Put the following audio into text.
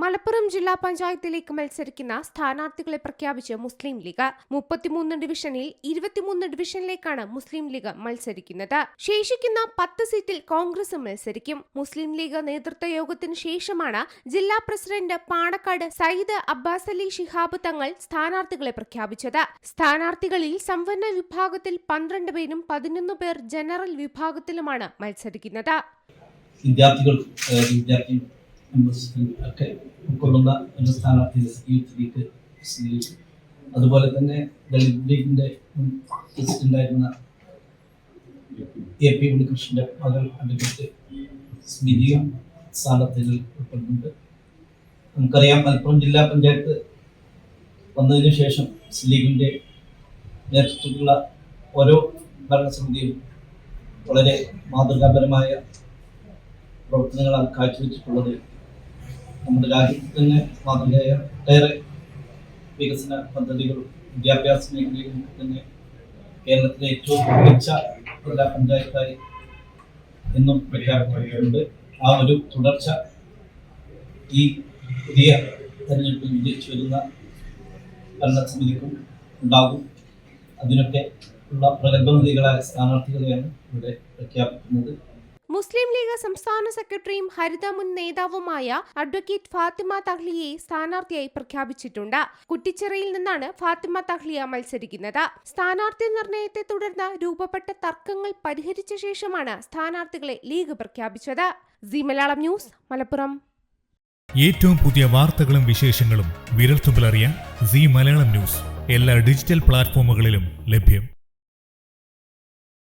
മലപ്പുറം ജില്ലാ പഞ്ചായത്തിലേക്ക് മത്സരിക്കുന്ന സ്ഥാനാർത്ഥികളെ പ്രഖ്യാപിച്ച് മുസ്ലിം ലീഗ് മുപ്പത്തിമൂന്ന് ഡിവിഷനിൽ ഇരുപത്തിമൂന്ന് ഡിവിഷനിലേക്കാണ് മുസ്ലിം ലീഗ് മത്സരിക്കുന്നത്. ശേഷിക്കുന്ന പത്ത് സീറ്റിൽ കോൺഗ്രസ് മത്സരിക്കും. മുസ്ലിം ലീഗ് നേതൃത്വ യോഗത്തിന് ശേഷമാണ് ജില്ലാ പ്രസിഡന്റ് പാണക്കാട് സയ്യിദ് അബ്ബാസ് അലി ഷിഹാബ് തങ്ങൾ സ്ഥാനാർത്ഥികളെ പ്രഖ്യാപിച്ചത്. സ്ഥാനാർത്ഥികളിൽ സംവരണ വിഭാഗത്തിൽ പന്ത്രണ്ട് പേരും പതിനൊന്ന് പേർ ജനറൽ വിഭാഗത്തിലുമാണ് മത്സരിക്കുന്നത്. വിദ്യാർത്ഥികൾ വിദ്യാർത്ഥി ഒക്കെ ഉൾക്കൊള്ളുന്ന ഒരു സ്ഥാനാർത്ഥി യൂത്ത് ലീഗ് ലീഗ് അതുപോലെ തന്നെ ദളിത് ലീഗിന്റെ മുൻ പ്രസിഡന്റായിരുന്ന എ പി ഉണ്ണികൃഷ്ണന്റെ മകൾ അഡ്വക്കേറ്റ് സ്മിതിയും സ്ഥാനാർത്ഥികൾ ഉൾപ്പെടുന്നുണ്ട്. നമുക്കറിയാം മലപ്പുറം ജില്ലാ പഞ്ചായത്ത് വന്നതിന് ശേഷം ലീഗിന്റെ നേതൃത്വത്തിലുള്ള ഓരോ ഭരണസമിതിയും വളരെ മാതൃകാപരമായ പ്രവർത്തനങ്ങളാണ് കാഴ്ചവെച്ചിട്ടുള്ളത്. നമ്മുടെ രാജ്യത്ത് തന്നെ മാതൃകയായ ഒട്ടേറെ വികസന പദ്ധതികളും വിദ്യാഭ്യാസ മേഖലയിലും തന്നെ കേരളത്തിലെ ഏറ്റവും മികച്ച ജില്ലാ പഞ്ചായത്തായി എന്നും പ്രഖ്യാപിച്ചിട്ടുണ്ട്. ആ ഒരു തുടർച്ച ഈ പുതിയ തെരഞ്ഞെടുപ്പിൽ വിജയിച്ചു വരുന്ന ഭരണസമിതിക്കും ഉണ്ടാകും. അതിനൊക്കെ ഉള്ള പ്രഗത്ഭനിധികളായ സ്ഥാനാർത്ഥികളെയാണ് ഇവിടെ പ്രഖ്യാപിക്കുന്നത്. മുസ്ലിം ലീഗ് സംസ്ഥാന സെക്രട്ടറിയും ഹരിത മുൻ നേതാവുമായ അഡ്വക്കേറ്റ് ഫാത്തിമ തഹ്ലിയെ സ്ഥാനാർത്ഥിയായി പ്രഖ്യാപിച്ചിട്ടുണ്ട്. കുറ്റിച്ചിറയിൽ നിന്നാണ് ഫാത്തിമ തഹ്ലിയ മത്സരിക്കുന്നത്. സ്ഥാനാർത്ഥി നിർണയത്തെ തുടർന്ന് രൂപപ്പെട്ട തർക്കങ്ങൾ പരിഹരിച്ച ശേഷമാണ് സ്ഥാനാർത്ഥികളെ ലീഗ് പ്രഖ്യാപിച്ചത്. C Malayalam news Malappuram. ഏറ്റവും പുതിയ വാർത്തകളും വിശേഷങ്ങളും വിരൽത്തുമ്പിലറിയാൻ സി മലയാളം ന്യൂസ്. എല്ലാ ഡിജിറ്റൽ പ്ലാറ്റ്ഫോമുകളിലും ലഭ്യം.